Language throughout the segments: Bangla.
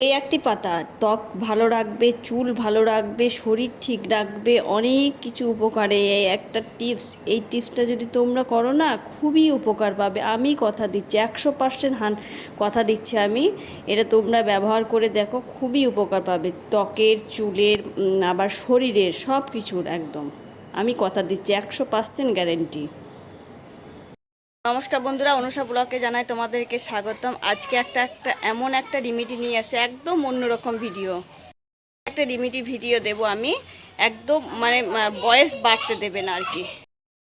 এই একটি পাতা, ত্বক ভালো রাখবে, চুল ভালো রাখবে, শরীর ঠিক রাখবে, অনেক কিছু উপকারে। এই একটা টিপস, এই টিপসটা যদি তোমরা করো না, খুবই উপকার পাবে। আমি কথা দিচ্ছি, একশো পার্সেন্ট হান কথা দিচ্ছি আমি। এটা তোমরা ব্যবহার করে দেখো, খুবই উপকার পাবে। ত্বকের, চুলের আবার শরীরের সব কিছুর একদম। আমি কথা দিচ্ছি, একশো পার্সেন্ট গ্যারেন্টি নমস্কার বন্ধুরা, অনুষা ব্লকে জানাই তোমাদেরকে স্বাগতম। আজকে একটা একটা এমন একটা রিমিডি নিয়ে আসে, একদম অন্যরকম ভিডিও। একটা রিমিডি ভিডিও দেব আমি, একদম মানে বয়স বাড়তে দেবে না আর কি।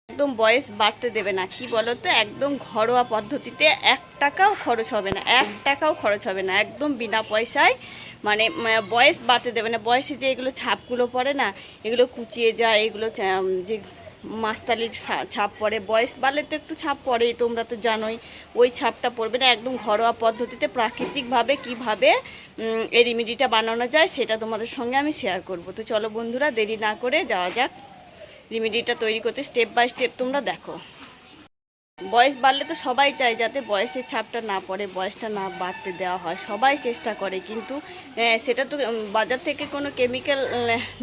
একদম বয়স বাড়তে দেবে না, কি বলো তো একদম ঘরোয়া পদ্ধতিতে এক টাকাও খরচ হবে না, এক টাকাও খরচ হবে না, একদম বিনা পয়সায় মানে বয়স বাড়তে দেবে না। বয়সে যে এগুলো ছাপগুলো পড়ে না, এগুলো কুচিয়ে যায়, এগুলো যে মাস্তালির ছাপ পড়ে। বয়স বাড়লে তো একটু ছাপ পড়েই, তোমরা তো জানোই। ওই ছাপটা পড়বে না, একদম ঘরোয়া পদ্ধতিতে প্রাকৃতিকভাবে কীভাবে এই রেমিডিটা বানানো যায় সেটা তোমাদের সঙ্গে আমি শেয়ার করব। তো চলো বন্ধুরা, দেরি না করে যাওয়া যাক। রেমিডিটা তৈরি করতে স্টেপ বাই স্টেপ তোমরা দেখো। বয়স বাড়লে তো সবাই চায় যাতে বয়সের ছাপটা না পড়ে, বয়সটা না বাড়তে দেওয়া হয়। সবাই চেষ্টা করে, কিন্তু সেটা তো বাজার থেকে কোনো কেমিক্যাল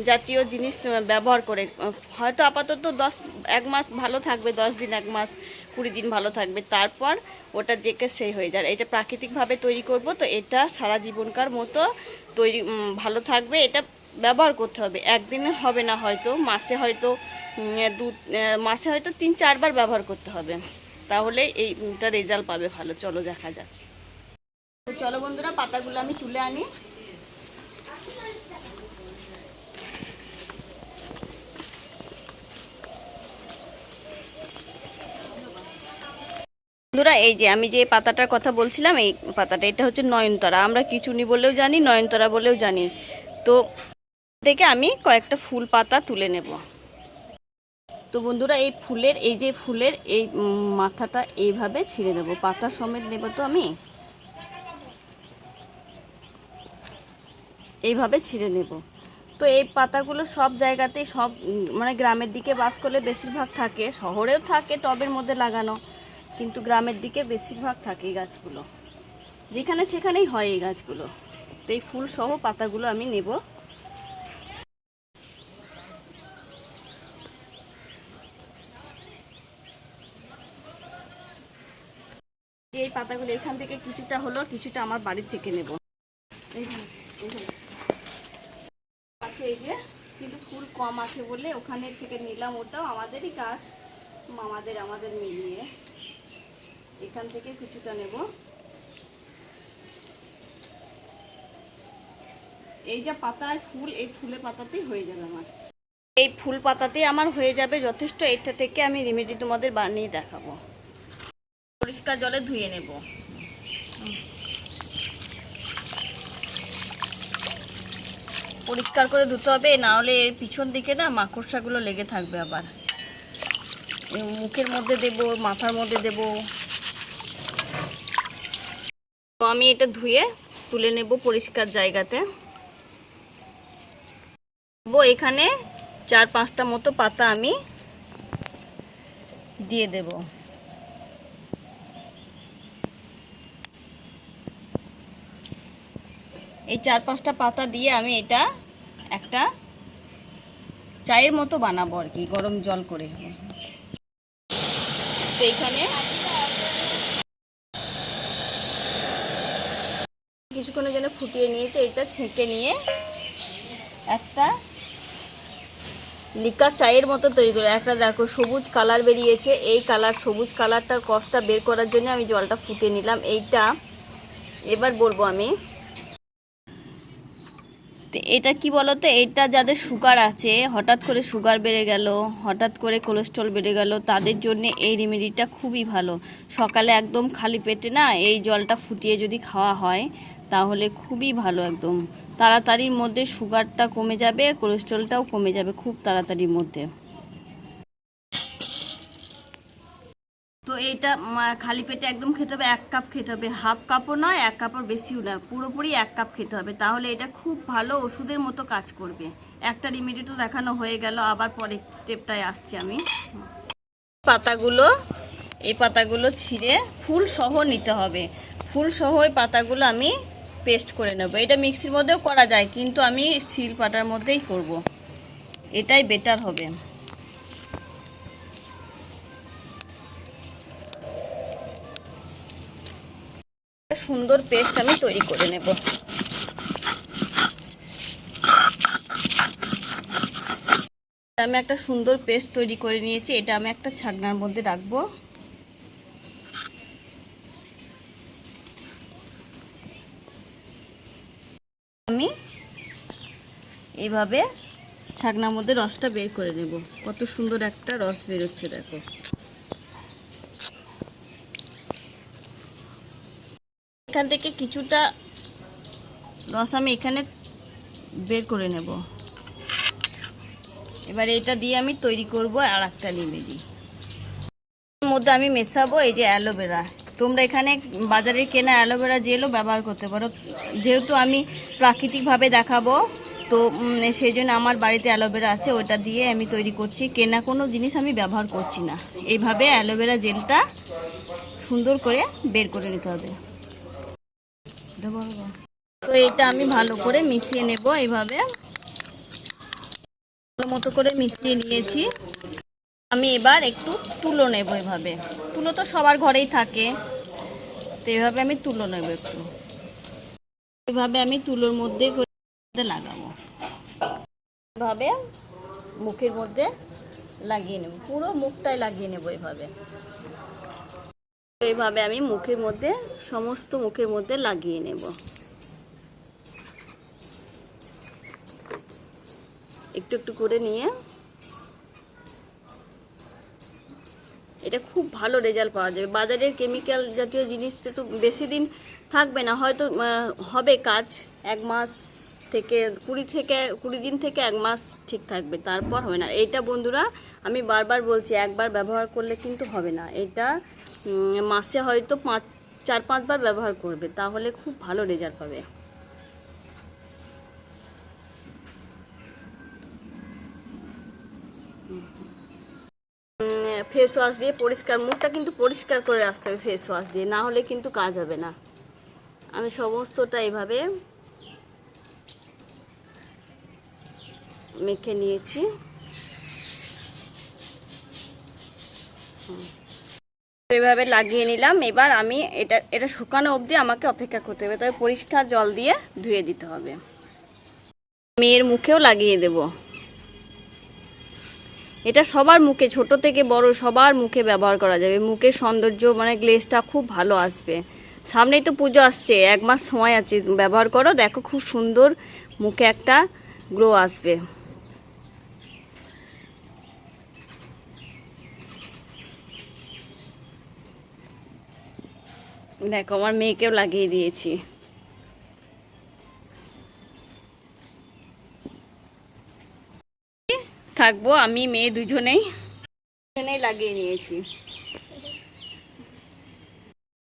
জাতীয় জিনিস ব্যবহার করে হয়তো আপাতত দশ, এক মাস ভালো থাকবে, দশ দিন, এক মাস, কুড়ি দিন ভালো থাকবে, তারপর ওটা জেকে সেই হয়ে যায়। এটা প্রাকৃতিকভাবে তৈরি করব, তো এটা সারা জীবনকার মতো তৈরি ভালো থাকবে, এটা ব্যবহার করতে হবে। একদিনে হবে না হয়তো, মাসে হয়তো দু মাসে হয়তো তিন, চারবার ব্যবহার করতে হবে। তাহলে এইটা রেজাল্ট পাবে ভালো। চলো দেখা যাক। তো চলো বন্ধুরা, পাতাগুলো আমি তুলে আনি। বন্ধুরা, এই যে আমি যে পাতাটার কথা বলছিলাম, এই পাতাটা, এটা হচ্ছে নয়নতারা। আমরা কিছুনি বলেও জানি, নয়নতারা বলেও জানি। তো থেকে আমি কয়েকটা ফুল পাতা তুলে নেব। তো বন্ধুরা, এই ফুলের, এই যে ফুলের এই মাথাটা এইভাবে ছিঁড়ে নেব। পাতা সমেত নেব তো আমি? এইভাবে ছিঁড়ে নেব। তো এই পাতাগুলো সব জায়গাতেই সব মানে গ্রামের দিকে বাস করলে বেশিরভাগ থাকে। শহরেও থাকে টবের মধ্যে লাগানো, কিন্তু গ্রামের দিকে বেশিরভাগ থাকে এই গাছগুলো। যেখানে সেখানেই হয় এই গাছগুলো। তো এই ফুল সহ পাতাগুলো আমি নেব। পাতাগুলো এখান থেকে কিছুটা হলো, কিছুটা আমার বাড়ির থেকে নেব। আছে এই যে, কিন্তু ফুল কম আছে বলে ওখানে থেকে নিলাম ওটাও আমাদেরই গাছ মামাদের, আমাদের মিলিয়ে এখান থেকে কিছুটা নেব। এই যা পাতা আর ফুল, এই ফুলের পাতাতেই হয়ে যাবে আমার। এই ফুল পাতাতেই আমার হয়ে যাবে যথেষ্ট, এটা থেকে আমি রেমেডি তোমাদের বানিয়ে দেখাবো। পরিষ্কার জলে ধুয়ে নেব। পরিষ্কার করে ধুতে হবে, না হলে এর পিছন দিকে না মাকড়সাগুলো লেগে থাকবে আবার। মুখের মধ্যে দেব, মাথার মধ্যে দেব। তো আমি এটা ধুয়ে তুলে নেব পরিষ্কার জায়গাতে। এখানে চার পাঁচটা মতো পাতা আমি দিয়ে দেব। এই চার পাঁচটা পাতা দিয়ে আমি এটা একটা চায়ের মতো বানাবো আর কি, গরম জল করে। তো এখানে কিছুক্ষণের জন্য ফুটিয়ে নিয়েছে এটা ছেঁকে নিয়ে একটা লিকা চায়ের মতো তৈরি করে। একটা দেখো, সবুজ কালার বেরিয়েছে। এই কালার, সবুজ কালারটার কষটা বের করার জন্য আমি জলটা ফুটে নিলাম। এইটা এবার বলব আমি এটা কি বলতো? এটা যাদের সুগার আছে, হঠাৎ করে সুগার বেড়ে গেল, হঠাৎ করে কোলেস্ট্রল বেড়ে গেল, তাদের জন্য এই রেমেডিটা খুবই ভালো। সকালে একদম খালি পেটে না এই জলটা ফুটিয়ে যদি খাওয়া হয়, তাহলে খুবই ভালো একদম। তাড়াতাড়ির মধ্যে সুগারটা কমে যাবে কোলেস্ট্রলটাও কমে যাবে খুব তাড়াতাড়ির মধ্যে। এইটা খালি পেটে একদম খেতে হবে, এক কাপ খেতে হবে। হাফ কাপও নয়, এক কাপের বেশিও না পুরোপুরি এক কাপ খেতে হবে। তাহলে এটা খুব ভালো ওষুধের মতো কাজ করবে। একটা রেমেডি তো দেখানো হয়ে গেল, আবার পরের স্টেপটায় আসছি আমি। পাতাগুলো, এই পাতাগুলো ছিঁড়ে ফুল সহ নিতে হবে। ফুল সহ এই পাতাগুলো আমি পেস্ট করে নেব। এটা মিক্সির মধ্যেও করা যায়, কিন্তু আমি শিল পাটার মধ্যেই করব। এটাই বেটার হবে। সুন্দর পেস্ট আমি তৈরি করে নেব। আমি একটা সুন্দর পেস্ট তৈরি করে নিয়েছি, এটা আমি একটা ছাগনার মধ্যে রাখব। আমি এইভাবে ছাগনার মধ্যে রসটা বের করে নেব। কত সুন্দর একটা রস বেরোচ্ছে, দেখো। এখান থেকে কিছুটা রস আমি এখানে বের করে নেব। এবার এটা দিয়ে আমি তৈরি করব আর একটা এর মধ্যে আমি মেশাবো এই যে অ্যালোভেরা। তোমরা এখানে বাজারে কেনা অ্যালোভেরা জেলও ব্যবহার করতে পারো। যেহেতু আমি প্রাকৃতিকভাবে দেখাবো, তো সেই জন্য আমার বাড়িতে অ্যালোভেরা আছে, ওটা দিয়ে আমি তৈরি করছি। কেনা কোনো জিনিস আমি ব্যবহার করছি না। এইভাবে অ্যালোভেরা জেলটা সুন্দর করে বের করে নিতে হবে। তো। এটা আমি ভালো করে মিশিয়ে নেব এইভাবে। ভালো মতো করে মিশিয়ে নিয়েছি। আমি এবার একটু তুলো নেব এভাবে। তুলো তো সবার ঘরেই থাকে। তো এভাবে আমি তুলো নেব একটু। এভাবে আমি তুলোর মধ্যে করে লাগাবো। এভাবে মুখের মধ্যে লাগিয়ে নেব। পুরো মুখটাই লাগিয়ে নেব এভাবে। এইভাবে আমি মুখের মধ্যে, সমস্ত মুখের মধ্যে লাগিয়ে নেব। একটু একটু করে নিয়ে। এটা খুব ভালো রেজাল্ট পাওয়া যাবে। বাজারের কেমিক্যাল জাতীয় জিনিসটা তো বেশি দিন থাকবে না। হয়তো হবে কাজ এক মাস থেকে, কুড়ি থেকে, কুড়ি দিন থেকে এক মাস ঠিক থাকবে। তারপর হবে না। এইটা বন্ধুরা, আমি বারবার বলছি, একবার ব্যবহার করলে কিন্তু হবে না। এটা মাসে হয়তো পাঁচ, চার, পাঁচবার ব্যবহার করবে, তাহলে খুব ভালো রেজাল্ট পাবে ফেস ওয়াশ দিয়ে পরিষ্কার, মুখটা কিন্তু পরিষ্কার করে আসতে হবে ফেস ওয়াশ দিয়ে, না হলে কিন্তু কাজ হবে না আমি সমস্তটা এইভাবে মেখে নিয়েছি হুম। এইভাবে লাগিয়ে নিলাম। এবার আমি এটা এটা শুকানো অবধি আমাকে অপেক্ষা করতে হবে। তবে পরিষ্কার জল দিয়ে ধুয়ে দিতে হবে। মেয়ের মুখেও লাগিয়ে দেবো। এটা সবার মুখে, ছোট থেকে বড় সবার মুখে ব্যবহার করা যাবে। মুখের সৌন্দর্য মানে গ্লেজটা খুব ভালো আসবে। সামনেই তো পুজো আসছে, এক মাস সময় আছে। ব্যবহার করো, দেখো খুব সুন্দর মুখে একটা গ্লো আসবে। দেখো, আমার মেয়েকেও লাগিয়ে দিয়েছি। থাকব আমি, মেয়ে দুজনেই। দুজনেই লাগিয়ে নিয়েছি।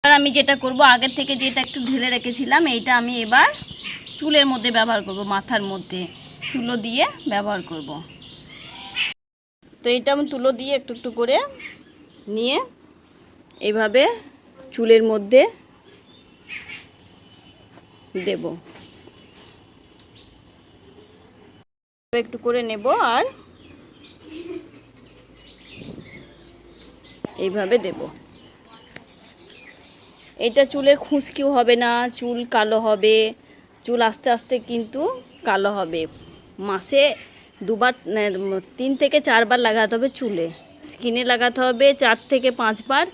আর আমি যেটা করব, আগের থেকে যেটা একটু ঢেলে রেখেছিলাম, এইটা আমি এবার চুলের মধ্যে ব্যবহার করব, মাথার মধ্যে। তুলো দিয়ে ব্যবহার করব। তো এটা আমি তুলো দিয়ে একটু একটু করে নিয়ে, এইভাবে চুলের মধ্যে দেব। একটু করে নেব আর এইভাবে দেব। এটা চুলের খুঁজকিও হবে না, চুল কালো হবে। চুল আস্তে আস্তে কিন্তু কালো হবে। মাসে দুবার, তিন থেকে চারবার লাগাতে হবে চুলে। স্কিনে লাগাতে হবে চার থেকে পাঁচবার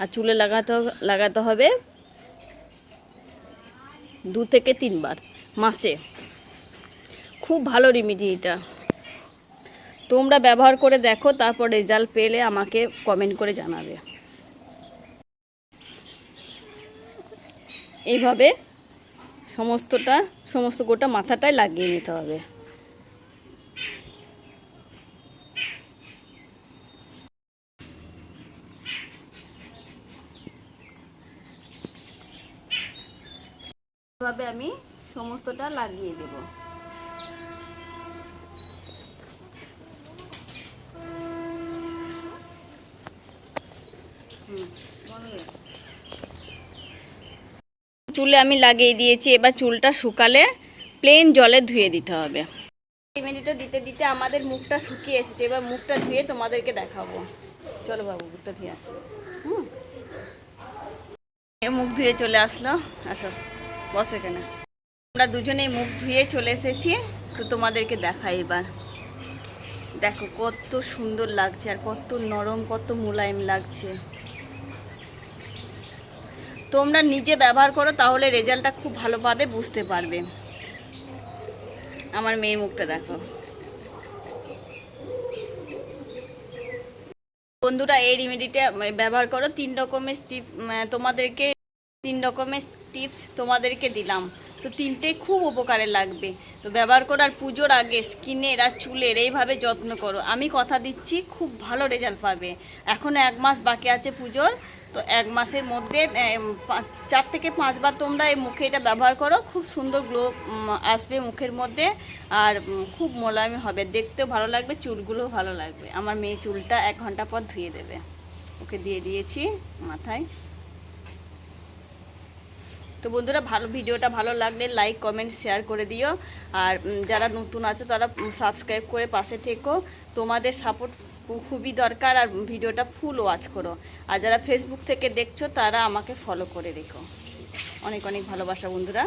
আর চুলে লাগাতে লাগাতে হবে দু থেকে তিনবার মাসে। খুব ভালো রেমিডি এটা। তোমরা ব্যবহার করে দেখো, তারপর রেজাল্ট পেলে আমাকে কমেন্ট করে জানাবে। এইভাবে সমস্তটা, সমস্ত গোটা মাথাটায় লাগিয়ে নিতে হবে। এভাবে আমি সমস্তটা লাগিয়ে দেবো। চুলে আমি লাগিয়ে দিয়েছি এবার চুলটা শুকালে প্লেন জলে ধুয়ে দিতে হবে। মিনিটটা দিতে দিতে আমাদের মুখটা শুকিয়ে এসেছে এবার মুখটা ধুয়ে তোমাদেরকে দেখাবো। চলো বাবু মুখটা ধুয়ে আসি। হুম। মুখ ধুয়ে চলে আসলো আসো। বসো এখানে। আমরা দুজনেই মুখ ধুয়ে চলে এসেছি, তো তোমাদেরকে দেখাই এবার। দেখো কত সুন্দর লাগছে আর কত নরম, কত মোলায়েম লাগছে। তোমরা নিজে ব্যবহার করো, তাহলে রেজাল্টটা খুব ভালোভাবে বুঝতে পারবে। আমার মেয়ের মুখটা দেখো। বন্ধুরা, এই রেমেডিটা ব্যবহার করো। তিন রকমের টিপ, তোমাদেরকে তিন রকমের টিপস তোমাদেরকে দিলাম। তো তিনটেই খুব উপকারে লাগবে। তো ব্যবহার করো আর পুজোর আগে স্কিনের আর চুলের এইভাবে যত্ন করো। আমি কথা দিচ্ছি, খুব ভালো রেজাল্ট পাবে। এখনও এক মাস বাকি আছে পুজোর। তো এক মাসের মধ্যে চার থেকে পাঁচবার তোমরা এই মুখে এটা ব্যবহার করো। খুব সুন্দর গ্লো আসবে মুখের মধ্যে। আর খুব মোলায়েম হবে। দেখতেও ভালো লাগবে, চুলগুলোও ভালো লাগবে। আমার মেয়ে চুলটা এক ঘণ্টা পর ধুয়ে দেবে। ওকে দিয়ে দিয়েছি মাথায়। তো বন্ধুরা, ভালো ভিডিওটা ভালো লাগলে লাইক কমেন্ট শেয়ার করে দিও। আর যারা নতুন আছো, তারা সাবস্ক্রাইব করে পাশে থেকো। তোমাদের সাপোর্ট খুবই দরকার আর ভিডিওটা ফুল ওয়াচ করো। আর যারা ফেসবুক থেকে দেখছ, তারা আমাকে ফলো করে রেখো। অনেক অনেক ভালোবাসা বন্ধুরা।